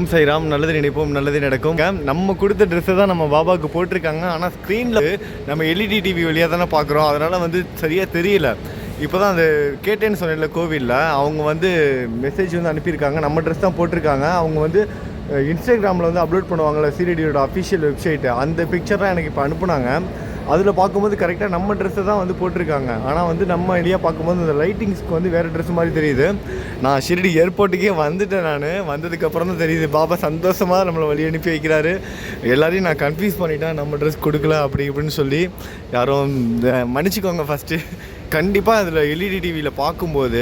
ஓம் சைராம் நல்லது நினைப்போம் நல்லது நடக்கும். நம்ம கொடுத்த ட்ரெஸ்ஸை தான் நம்ம பாபாவுக்கு போட்டிருக்காங்க. ஆனால் ஸ்க்ரீனில் நம்ம எல்இடி டிவி வழியாக தானே பார்க்குறோம் அதனால் வந்து சரியாக தெரியல. இப்போ தான் அது கேட்டேன்னு சொன்னேன்ல கோவிலில் அவங்க வந்து மெசேஜ் வந்து அனுப்பியிருக்காங்க. நம்ம ட்ரெஸ் தான் போட்டிருக்காங்க. அவங்க வந்து இன்ஸ்டாகிராமில் வந்து அப்லோட் பண்ணுவாங்கள்ல சீரடியோட அஃபிஷியல் வெப்சைட்டு அந்த பிக்சர் தான் எனக்கு இப்போ அனுப்புனாங்க. அதில் பார்க்கும்போது கரெக்டாக நம்ம ட்ரெஸ்ஸை தான் வந்து போட்டிருக்காங்க. ஆனால் வந்து நம்ம ஐடியா பார்க்கும்போது அந்த லைட்டிங்ஸ்க்கு வந்து வேறு ட்ரெஸ் மாதிரி தெரியுது. நான் ஷிரடி ஏர்போர்ட்டுக்கே வந்துட்டேன் நான். வந்ததுக்கப்புறம் தான் தெரியுது பாபா சந்தோஷமாக நம்மளை வழி அனுப்பி வைக்கிறாரு. எல்லாரையும் நான் கன்ஃபியூஸ் பண்ணிட்டேன் நம்ம ட்ரெஸ் கொடுக்கல அப்படி இப்படின்னு சொல்லி. யாரும் இந்த மன்னிச்சிக்கோங்க ஃபஸ்ட்டு கண்டிப்பாக அதில் எல்இடி டிவியில் பார்க்கும்போது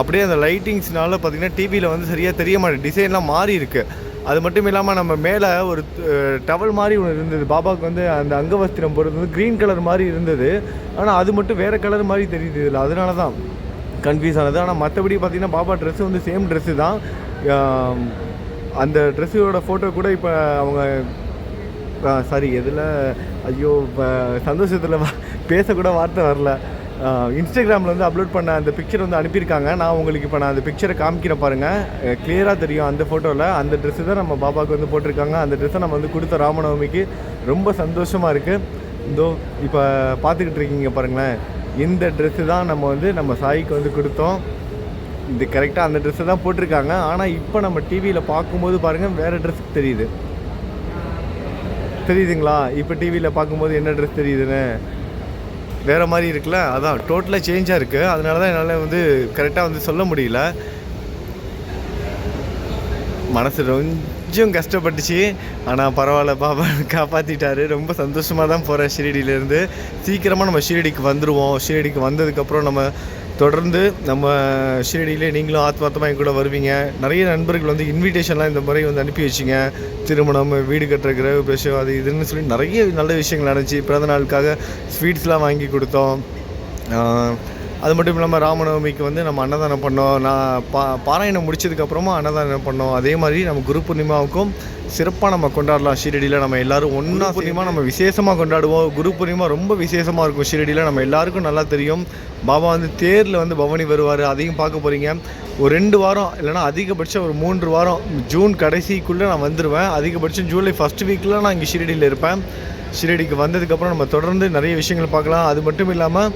அப்படியே அந்த லைட்டிங்ஸ்னால பார்த்திங்கன்னா டிவியில் வந்து சரியாக தெரிய மாட்டேன் டிசைன்லாம் மாறி இருக்குது அது மட்டும் இல்லாமல் நம்ம மேலே ஒரு டவல் மாதிரி ஒன்று இருந்தது. பாபாவுக்கு வந்து அந்த அங்கவஸ்திரம் போடுறது வந்து க்ரீன் கலர் மாதிரி இருந்தது. ஆனால் அது மட்டும் வேறு கலர் மாதிரி தெரியுது இதில். அதனால தான் கன்ஃபியூஸ் ஆனது. ஆனால் மற்றபடி பார்த்தீங்கன்னா பாபா ட்ரெஸ்ஸு வந்து சேம் ட்ரெஸ்ஸு தான். அந்த ட்ரெஸ்ஸோட ஃபோட்டோ கூட இப்போ அவங்க சாரி எதில் ஐயோ இப்போ சந்தோஷத்தில் பேசக்கூட வார்த்தை வரல. இன்ஸ்டாகிராமில் வந்து அப்லோட் பண்ண அந்த பிக்சர் வந்து அனுப்பியிருக்காங்க. நான் உங்களுக்கு இப்போ நான் அந்த பிக்சரை காமிக்கிறேன் பாருங்கள் கிளியராக தெரியும் அந்த ஃபோட்டோவில் அந்த ட்ரெஸ்ஸு தான் நம்ம பாபாவுக்கு வந்து போட்டிருக்காங்க. அந்த ட்ரெஸ்ஸை நம்ம வந்து கொடுத்த ராமநவமிக்கு ரொம்ப சந்தோஷமாக இருக்குது இதோ இப்போ பார்த்துக்கிட்டு இருக்கீங்க பாருங்களேன். இந்த ட்ரெஸ்ஸு தான் நம்ம வந்து நம்ம சாய்க்கு வந்து கொடுத்தோம். இது கரெக்டாக அந்த ட்ரெஸ்ஸை தான் போட்டிருக்காங்க. ஆனால் இப்போ நம்ம டிவியில் பார்க்கும்போது பாருங்கள் வேறு ட்ரெஸ் தெரியுது. தெரியுதுங்களா? இப்போ டிவியில் பார்க்கும்போது என்ன ட்ரெஸ் தெரியுதுன்னு? வேறு மாதிரி இருக்குல்ல? அதான் டோட்டலாக சேஞ்சாக இருக்குது அதனால தான் என்னால் வந்து கரெக்டாக வந்து சொல்ல முடியல. மனசு கொஞ்சம் கஷ்டப்பட்டுச்சு. ஆனால் பரவாயில்ல பாபா காப்பாற்றிட்டாரு ரொம்ப சந்தோஷமாக தான் போகிறேன் ஷிரடியிலேருந்து. சீக்கிரமாக நம்ம ஷிரடிக்கு வந்துடுவோம் ஷிரடிக்கு வந்ததுக்கப்புறம் நம்ம தொடர்ந்து நம்ம ஷிரடியிலே நீங்களும் ஆத்மார்த்தமாக என் கூட வருவீங்க. நிறைய நண்பர்கள் வந்து இன்விடேஷன்லாம் இந்த முறை வந்து அனுப்பி வச்சிங்க. திருமணம் வீடு கட்டுற கிரக பிரசவம் அது இதுன்னு சொல்லி நிறைய நல்ல விஷயங்கள் நடந்துச்சு. பிறந்த நாளுக்காக ஸ்வீட்ஸ்லாம் வாங்கி கொடுத்தோம். அது மட்டும் இல்லாமல் ராமநவமிக்கு வந்து நம்ம அன்னதானம் பண்ணோம். நான் பா பாராயணம் முடிச்சதுக்கப்புறமா அன்னதானம் பண்ணோம். அதே மாதிரி நம்ம குரு பூர்ணிமாவுக்கும் சிறப்பாக நம்ம கொண்டாடலாம். ஷீரடியில் நம்ம எல்லாரும் ஒன்றா பூர்ணிமா நம்ம விசேஷமாக கொண்டாடுவோம். குரு பூர்ணிமா ரொம்ப விசேஷமாக இருக்கும் ஷீரடியில். நம்ம எல்லாருக்கும் நல்லா தெரியும். பாபா வந்து தேரில் வந்து பவனி வருவார். அதையும் பார்க்க போகிறீங்க ஒரு ரெண்டு வாரம் இல்லைன்னா அதிகபட்சம் ஒரு மூன்று வாரம் ஜூன் கடைசிக்குள்ளே நான் வந்துடுவேன் அதிகபட்சம் ஜூலை ஃபஸ்ட் வீக்கில் நான் இங்கே ஷீரடியில் இருப்பேன். ஷீரடிக்கு வந்ததுக்கப்புறம் நம்ம தொடர்ந்து நிறைய விஷயங்கள் பார்க்கலாம். அது மட்டும் இல்லாமல்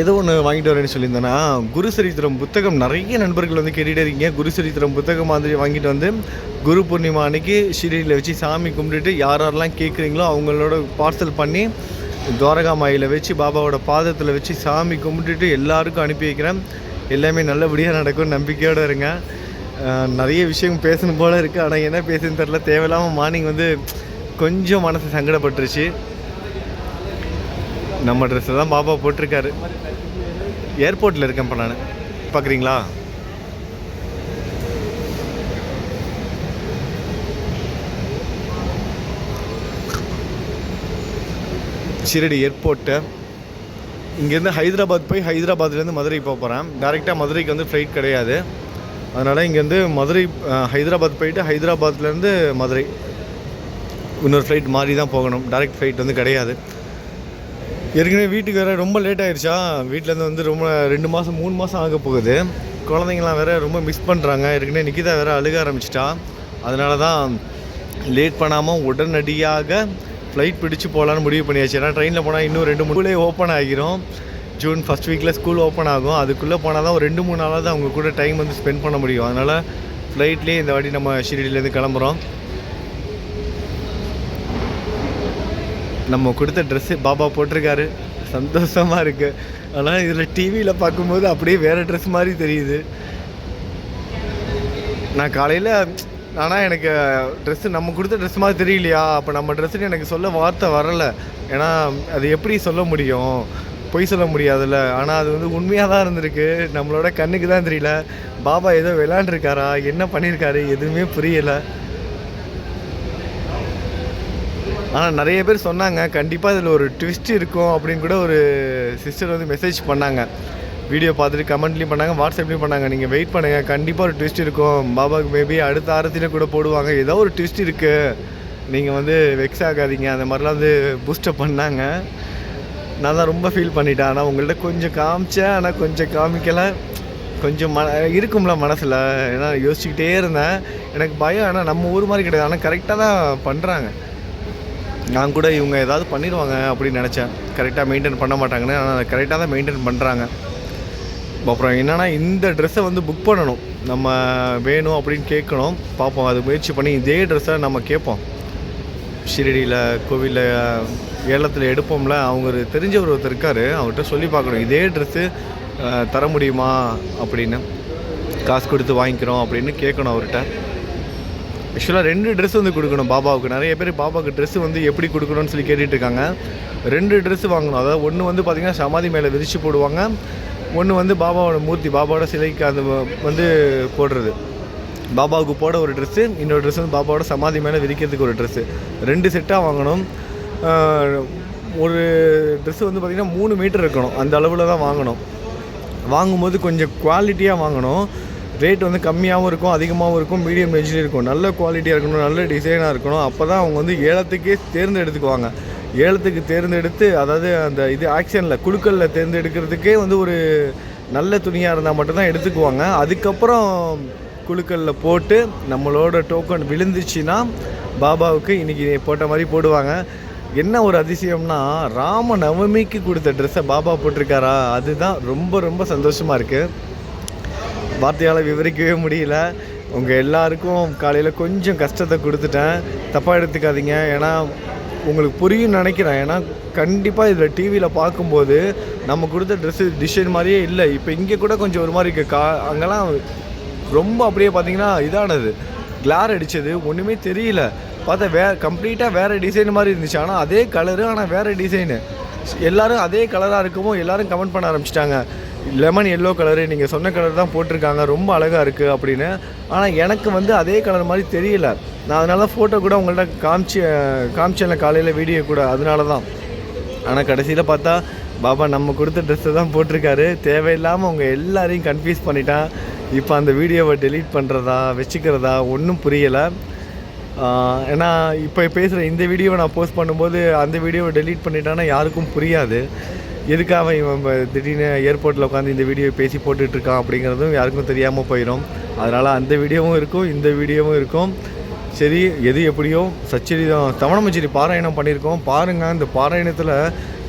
ஏதோ ஒன்று வாங்கிட்டு வரேன்னு சொல்லியிருந்தேன்னா குரு சரித்திரம் புத்தகம் நிறைய நண்பர்கள் வந்து கேட்டுகிட்டே இருக்கீங்க. குரு சரித்திரம் புத்தகம் மாதிரி வாங்கிட்டு வந்து குரு பூர்ணிமா அன்னைக்கு ஷீரடியில் வச்சு சாமி கும்பிட்டுட்டு யார் யாரெல்லாம் கேட்குறீங்களோ அவங்களோட பார்சல் பண்ணி துவாரகா மாயில் வச்சு பாபாவோட பாதத்தில் வச்சு சாமி கும்பிட்டுட்டு எல்லாருக்கும் அனுப்பி வைக்கிறேன். எல்லாமே நல்லபடியாக நடக்கும் நம்பிக்கையோடு இருங்க. நிறைய விஷயம் பேசணும் போல் இருக்குது ஆனால் என்ன பேசுன்னு தெரில தேவையில்லாமல் மார்னிங் வந்து கொஞ்சம் மனசு சங்கடப்பட்டுருச்சு. நம்ம ட்ரெஸ்ஸை தான் பாபா போட்டிருக்காரு. ஏர்போர்ட்டில் இருக்கேன் இப்போ நான். பார்க்குறீங்களா ஷிரடி ஏர்போர்ட்டு இங்கேருந்து ஹைதராபாத் போய் ஹைதராபாத்லேருந்து மதுரை போக போகிறேன் டேரெக்டாக மதுரைக்கு வந்து ஃப்ளைட் கிடையாது. அதனால் இங்கேருந்து மதுரை ஹைதராபாத் போயிட்டு ஹைதராபாத்லேருந்து மதுரை. இன்னொரு ஃப்ளைட் மாறி தான் போகணும். டேரெக்ட் ஃப்ளைட் வந்து கிடையாது. ஏற்கனவே வீட்டுக்கு வேறு ரொம்ப லேட் ஆகிருச்சா வீட்டிலேருந்து வந்து ரொம்ப ரெண்டு மாதம் மூணு மாதம் ஆக போகுது. குழந்தைங்களாம் வேறு ரொம்ப மிஸ் பண்ணுறாங்க ஏற்கனவே நிக்கிதா வேறு அழுக ஆரம்பிச்சிட்டா. அதனால தான் லேட் பண்ணாமல் உடனடியாக ஃப்ளைட் பிடிச்சு போகலான்னு முடிவு பண்ணியாச்சு. ஏன்னா ட்ரெயினில் போனால் இன்னும் ரெண்டு மூணு ஓப்பன் ஆகிரும். ஜூன் ஃபஸ்ட் வீக்கில் ஸ்கூல் ஓப்பன் ஆகும். அதுக்குள்ளே போனால் தான் ஒரு ரெண்டு மூணு நாளாவது அவங்க கூட டைம் வந்து ஸ்பெண்ட் பண்ண முடியும். அதனால் ஃப்ளைட்லேயே இந்த வாட்டி நம்ம ஷிரடியிலேருந்து கிளம்புறோம். நம்ம கொடுத்த ட்ரெஸ்ஸு பாபா போட்டிருக்காரு. சந்தோஷமாக இருக்குது ஆனால் இதில் டிவியில் பார்க்கும்போது அப்படியே வேறு ட்ரெஸ் மாதிரி தெரியுது. நான் காலையில் ஆனால் எனக்கு ட்ரெஸ்ஸு நம்ம கொடுத்த ட்ரெஸ் மாதிரி தெரியலையா? அப்போ நம்ம ட்ரெஸ்ஸுன்னு எனக்கு சொல்ல வார்த்தை வரலை. ஏன்னா அது எப்படி சொல்ல முடியும்? பொய் சொல்ல முடியாதுல்ல. ஆனால் அது வந்து உண்மையாக தான் இருந்திருக்கு. நம்மளோட கண்ணுக்கு தான் தெரியல. பாபா ஏதோ விளாண்டுருக்காரா என்ன பண்ணியிருக்காரு எதுவுமே புரியலை. ஆனால் நிறைய பேர் சொன்னாங்க கண்டிப்பாக இதில் ஒரு ட்விஸ்ட் இருக்கும் அப்படின்னு கூட ஒரு சிஸ்டர் வந்து மெசேஜ் பண்ணாங்க. வீடியோ பார்த்துட்டு கமெண்ட்லேயும் பண்ணாங்க வாட்ஸ்அப்லேயும் பண்ணாங்க. நீங்கள் வெயிட் பண்ணுங்கள் கண்டிப்பாக ஒரு ட்விஸ்ட் இருக்கும். பாபாவுக்கு மேபி அடுத்த ஆரத்தியில் கூட போடுவாங்க. ஏதோ ஒரு ட்விஸ்ட் இருக்குது நீங்கள் வந்து வெக்ஸ் ஆகாதீங்க. அந்த மாதிரிலாம் வந்து பூஸ்டப் பண்ணாங்க. நான் தான் ரொம்ப ஃபீல் பண்ணிட்டேன். ஆனால் உங்கள்கிட்ட கொஞ்சம் காமிச்சேன். ஆனால் கொஞ்சம் காமிக்கலை. கொஞ்சம் ம இருக்கும்ல மனசில். ஏன்னா யோசிச்சுக்கிட்டே இருந்தேன். எனக்கு பயம். ஆனால் நம்ம ஊர் மாதிரி கிடையாது. ஆனால் கரெக்டாக தான் பண்ணுறாங்க நான் கூட இவங்க ஏதாவது பண்ணிடுவாங்க அப்படின்னு நினச்சேன். கரெக்டாக மெயின்டைன் பண்ண மாட்டாங்கன்னு. ஆனால் கரெக்டாக தான் மெயின்டைன் பண்ணுறாங்க அப்புறம் என்னென்னா இந்த ட்ரெஸ்ஸை வந்து புக் பண்ணணும். நம்ம வேணும் அப்படின்னு கேட்கணும். பார்ப்போம். அது முயற்சி பண்ணி இதே ட்ரெஸ்ஸை நம்ம கேட்போம். ஷிரடியில் கோவிலில் ஏலத்தில் எடுப்போம்ல. அவங்க தெரிஞ்சவர் ஒருத்தர் இருக்கார். அவர்கிட்ட சொல்லி பார்க்கணும். இதே ட்ரெஸ்ஸு தர முடியுமா அப்படின்னு. காசு கொடுத்து வாங்கிக்கிறோம் அப்படின்னு கேட்கணும் அவர்கிட்ட. ஆக்சுவலாக ரெண்டு ட்ரெஸ் வந்து கொடுக்கணும் பாபாவுக்கு. நிறைய பேர் பாபாவுக்கு ட்ரெஸ் வந்து எப்படி கொடுக்கணும்னு சொல்லி கேட்டுட்டு இருக்காங்க ரெண்டு ட்ரெஸ் வாங்கணும். அதாவது ஒன்று வந்து பார்த்திங்கன்னா சமாதி மேலே விரித்து போடுவாங்க. ஒன்று வந்து பாபாவோட மூர்த்தி பாபாவோட சிலைக்கு அந்த வந்து போடுறது. பாபாவுக்கு போட ஒரு ட்ரெஸ்ஸு இன்னொரு ட்ரெஸ் வந்து பாபாவோட சமாதி மேலே விரிக்கிறதுக்கு ஒரு ட்ரெஸ்ஸு ரெண்டு செட்டாக வாங்கணும். ஒரு ட்ரெஸ்ஸு வந்து பார்த்திங்கன்னா மூணு மீட்டர் இருக்கணும். அந்த அளவில் தான் வாங்கணும். வாங்கும்போது கொஞ்சம் குவாலிட்டியாக வாங்கணும். ரேட் வந்து கம்மியாகவும் இருக்கும் அதிகமாகவும் இருக்கும் மீடியம் ரேஞ்சிலையும் இருக்கும். நல்ல குவாலிட்டியாக இருக்கணும் நல்ல டிசைனாக இருக்கணும். அப்போ தான் அவங்க வந்து ஏலத்துக்கே தேர்ந்தெடுத்துக்குவாங்க. ஏலத்துக்கு தேர்ந்தெடுத்து அதாவது அந்த இது ஆக்ஷனில் குழுக்களில் தேர்ந்தெடுக்கிறதுக்கே வந்து ஒரு நல்ல துணியாக இருந்தால் மட்டும்தான் எடுத்துக்குவாங்க. அதுக்கப்புறம் குழுக்களில் போட்டு நம்மளோட டோக்கன் விழுந்துச்சுன்னா பாபாவுக்கு இன்றைக்கி போட்ட மாதிரி போடுவாங்க. என்ன ஒரு அதிசயம்னா ராம நவமிக்கு கொடுத்த ட்ரெஸ்ஸை பாபா போட்டிருக்காரா? அதுதான் ரொம்ப ரொம்ப சந்தோஷமாக இருக்குது வார்த்தையால் விவரிக்கவே முடியல. உங்கள் எல்லாருக்கும் காலையில் கொஞ்சம் கஷ்டத்தை கொடுத்துட்டேன். தப்பாக எடுத்துக்காதீங்க. ஏன்னா உங்களுக்கு புரியும் நினைக்கிறேன். ஏன்னா கண்டிப்பாக இதில் டிவியில் பார்க்கும்போது நம்ம கொடுத்த ட்ரெஸ்ஸு டிசைன் மாதிரியே இல்லை. இப்போ இங்கே கூட கொஞ்சம் ஒரு மாதிரி இருக்குது கா அங்கெல்லாம் ரொம்ப அப்படியே பார்த்தீங்கன்னா இதானது. கிளார் அடித்தது ஒன்றுமே தெரியல. பார்த்தா வே கம்ப்ளீட்டாக வேறு டிசைன் மாதிரி இருந்துச்சு. ஆனால் அதே கலரு ஆனால் வேறு டிசைனு எல்லோரும் அதே கலராக இருக்கவும் எல்லோரும் கமெண்ட் பண்ண ஆரம்பிச்சிட்டாங்க. லெமன் எல்லோ கலரு நீங்கள் சொன்ன கலர் தான் போட்டிருக்காங்க. ரொம்ப அழகாக இருக்குது அப்படின்னு. ஆனால் எனக்கு வந்து அதே கலர் மாதிரி தெரியல. நான் அதனால ஃபோட்டோ கூட உங்கள்கிட்ட காமிச்சு காமிச்சேன்ல காலையில் வீடியோ கூட. அதனால தான் ஆனால் கடைசியில் பார்த்தா பாபா நம்ம கொடுத்த ட்ரெஸ்ஸை தான் போட்டிருக்காரு. தேவையில்லாமல் அவங்க எல்லாரையும் கன்ஃபியூஸ் பண்ணிட்டான். இப்போ அந்த வீடியோவை டெலீட் பண்ணுறதா வச்சுக்கிறதா ஒன்றும் புரியலை. ஏன்னா இப்போ பேசுகிற இந்த வீடியோவை நான் போஸ்ட் பண்ணும்போது அந்த வீடியோவை டெலீட் பண்ணிட்டான்னா யாருக்கும் புரியாது. எதுக்காக இவன் திடீர்னு ஏர்போர்ட்டில் உட்காந்து இந்த வீடியோ பேசி போட்டுட்ருக்கான் அப்படிங்கிறதும் யாருக்கும் தெரியாமல் போயிடும் அதனால் அந்த வீடியோவும் இருக்கும் இந்த வீடியோவும் இருக்கும். சரி எது எப்படியோ சச்சரிதம் தவணமச்சேரி பாராயணம் பண்ணியிருக்கோம். பாருங்கள் இந்த பாராயணத்தில்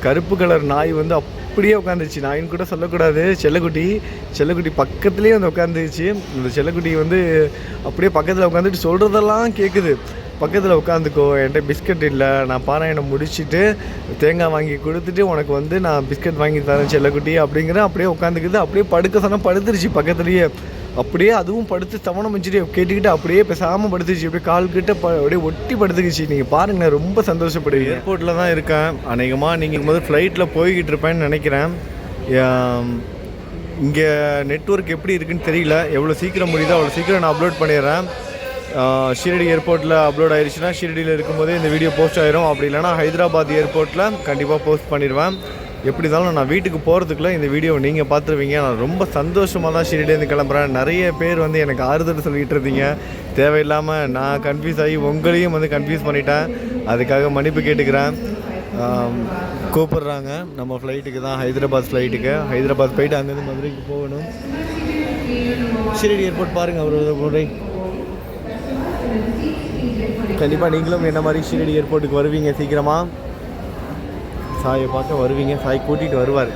கருப்பு கலர் நாய் வந்து அப்படியே உட்காந்துருச்சு. நாயின்னு கூட சொல்லக்கூடாது. செல்லக்குட்டி செல்லக்குட்டி பக்கத்துலேயே வந்து உட்காந்துருச்சு. இந்த செல்லக்குட்டி வந்து அப்படியே பக்கத்தில் உட்காந்துட்டு சொல்கிறதெல்லாம் கேட்குது பக்கத்தில் உட்காந்துக்கோ என்கிட்ட பிஸ்கட் இல்லை நான் பாராயணம் முடிச்சுட்டு தேங்காய் வாங்கி கொடுத்துட்டு உனக்கு வந்து நான் பிஸ்கட் வாங்கி தரேன் செல்லக்குட்டி அப்படிங்கிற அப்படியே உட்காந்துக்குது. அப்படியே படுக்க சொன்னால் படுத்துருச்சு பக்கத்துலேயே. அப்படியே அதுவும் படுத்து தவணம் வச்சுட்டு கேட்டுக்கிட்டு அப்படியே பேசாமல் படுத்துச்சு அப்படியே கால் கிட்ட ப அப்படியே ஒட்டி படுத்துக்குச்சு. நீங்கள் பாருங்கள் ரொம்ப சந்தோஷப்படுவீங்க. ஏர்போர்ட்டில் தான் இருக்கேன். அநேகமாக நீங்கள் முதல் ஃப்ளைட்டில் போய்கிட்டு இருப்பேன்னு நினைக்கிறேன். இங்கே நெட்வொர்க் எப்படி இருக்குன்னு தெரியல. எவ்வளோ சீக்கிரம் முடியுதோ அவ்வளோ சீக்கிரம் நான் அப்லோட் பண்ணிடுறேன். ஷிரடி ஏர்போர்ட்டில் அப்லோட் ஆயிடுச்சுன்னா ஷிரடியில் இருக்கும்போதே இந்த வீடியோ போஸ்ட் ஆயிரும். அப்படி இல்லைனா ஹைதராபாத் ஏர்போர்ட்டில் கண்டிப்பாக போஸ்ட் பண்ணிடுவேன். எப்படி இருந்தாலும் நான் வீட்டுக்கு போகிறதுக்குள்ள இந்த வீடியோ நீங்கள் பார்த்துருவீங்க. நான் ரொம்ப சந்தோஷமாக தான் ஷிரடிலேருந்து கிளம்புறேன். நிறைய பேர் வந்து எனக்கு ஆறுதல் சொல்லிகிட்டு இருந்தீங்க. தேவையில்லாமல் நான் கன்ஃபியூஸ் ஆகி உங்களையும் வந்து கன்ஃபியூஸ் பண்ணிட்டேன். அதுக்காக மன்னிப்பு கேட்டுக்கிறேன். கூப்பிட்றாங்க கூப்பிடுறாங்க. நம்ம ஃப்ளைட்டுக்கு தான் ஹைதராபாத் ஃப்ளைட்டுக்கு ஹைதராபாத் போயிட்டு அங்கேருந்து மதுரைக்கு போகணும். ஷிரடி ஏர்போர்ட் பாருங்கள் அவர் முறை கண்டிப்பாக நீங்களும் என்ன மாதிரி ஷிரடி ஏர்போர்ட்டுக்கு வருவீங்க சீக்கிரமாக சாயை பார்க்க வருவீங்க. சாய் கூட்டிகிட்டு வருவார்.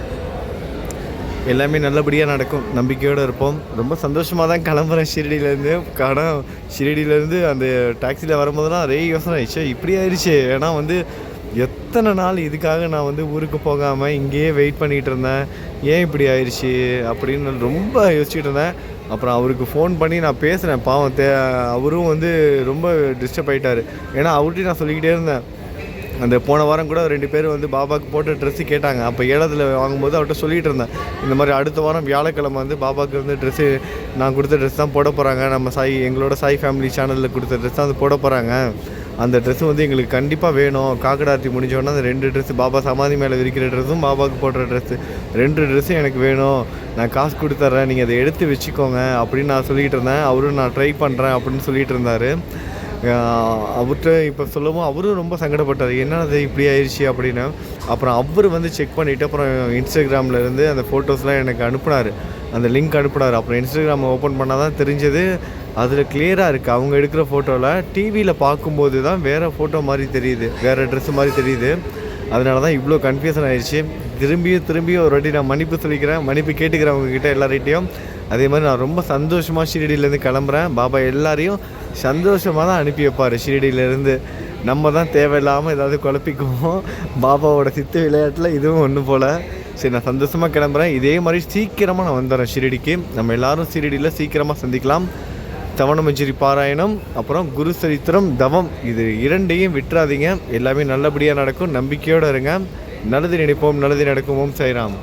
எல்லாமே நல்லபடியாக நடக்கும். நம்பிக்கையோடு இருப்போம். ரொம்ப சந்தோஷமாக தான் கிளம்புறேன் ஷிரடியிலேருந்து. கடன் ஷிரடியிலேருந்து அந்த டாக்ஸியில் வரும்போதெல்லாம் நிறைய யோசனை. ஆயிடுச்சு இப்படி ஆயிடுச்சு. ஏன்னா வந்து எத்தனை நாள் இதுக்காக நான் வந்து ஊருக்கு போகாமல் இங்கேயே வெயிட் பண்ணிகிட்டு இருந்தேன். ஏன் இப்படி ஆயிடுச்சு அப்படின்னு ரொம்ப யோசிச்சுட்டு இருந்தேன். அப்புறம் அவருக்கு ஃபோன் பண்ணி நான் பேசுகிறேன் பாவம் தே அவரும் வந்து ரொம்ப டிஸ்டர்ப் ஆகிட்டார் ஏன்னா அவர்கிட்ட நான் சொல்லிக்கிட்டே இருந்தேன். அந்த போன வாரம் கூட ரெண்டு பேர் வந்து பாபாவுக்கு போட்ட ட்ரெஸ்ஸு கேட்டாங்க. அப்போ ஏலத்தில் வாங்கும்போது அவர்கிட்ட சொல்லிகிட்டு இருந்தேன். இந்த மாதிரி அடுத்த வாரம் வியாழக்கிழமை வந்து பாபாவுக்கு வந்து ட்ரெஸ்ஸு நான் கொடுத்த ட்ரெஸ் தான் போட போகிறாங்க நம்ம சாய் எங்களோட சாய் ஃபேமிலி சேனலில் கொடுத்த ட்ரெஸ் தான் வந்து போட போகிறாங்க அந்த ட்ரெஸ்ஸு வந்து எங்களுக்கு கண்டிப்பாக வேணும். காக்கடார்த்தி முடிஞ்சோடனே அந்த ரெண்டு ட்ரெஸ்ஸு பாபா சமாதி மேலே விரிக்கிற ட்ரெஸ்ஸும் பாபாவுக்கு போடுற ட்ரெஸ்ஸு ரெண்டு ட்ரெஸ்ஸும் எனக்கு வேணும். நான் காசு கொடுத்துட்றேன் நீங்கள் அதை எடுத்து வச்சுக்கோங்க அப்படின்னு நான் சொல்லிகிட்டு இருந்தேன். அவரும் நான் ட்ரை பண்ணுறேன் அப்படின்னு சொல்லிட்டு இருந்தார். அவர்கிட்ட இப்போ சொல்லவும் அவரும் ரொம்ப சங்கடப்பட்டார். என்னது இப்படி ஆயிடுச்சு அப்படின்னு. அப்புறம் அவர் வந்து செக் பண்ணிவிட்டு அப்புறம் இன்ஸ்டாகிராமில் இருந்து அந்த ஃபோட்டோஸ்லாம் எனக்கு அனுப்புனார். அந்த லிங்க் அனுப்புனார். அப்புறம் இன்ஸ்டாகிராம் ஓப்பன் பண்ணால் தான் தெரிஞ்சது. அதில் கிளியராக இருக்குது அவங்க எடுக்கிற ஃபோட்டோவில் டிவியில் பார்க்கும்போது தான் வேறு ஃபோட்டோ மாதிரி தெரியுது. வேறு ட்ரெஸ் மாதிரி தெரியுது. அதனால தான் இவ்வளோ கன்ஃபியூஷன் ஆயிடுச்சு. திரும்பியும் திரும்பியும் ஒரு வாட்டி நான் மன்னிப்பு சொல்லிக்கிறேன். மன்னிப்பு கேட்டுக்கிறேன் கிட்டே எல்லார்கிட்டையும் அதே மாதிரி நான் ரொம்ப சந்தோஷமாக ஷீரடியிலேருந்து கிளம்புறேன். பாபா எல்லாரையும் சந்தோஷமாக தான் அனுப்பி வைப்பார் ஷீரடியிலேருந்து நம்ம தான் தேவையில்லாமல் ஏதாவது குழப்பிக்குவோம். பாபாவோட சித்து விளையாட்டில் இதுவும் ஒன்று போல். சரி நான் சந்தோஷமாக கிளம்புறேன். இதே மாதிரி சீக்கிரமாக நான் வந்துடுறேன் ஷீரடிக்கு. நம்ம எல்லோரும் ஷீரடியில் சீக்கிரமாக சந்திக்கலாம். தவணமஞ்சிரி பாராயணம் அப்புறம் குரு சரித்திரம் தவம். இது இரண்டையும் விட்டுறாதீங்க. எல்லாமே நல்லபடியாக நடக்கும். நம்பிக்கையோடு இருங்க. நல்லது நினைப்போம் நல்லது நடக்கும். ஓம் சாய்ராம்.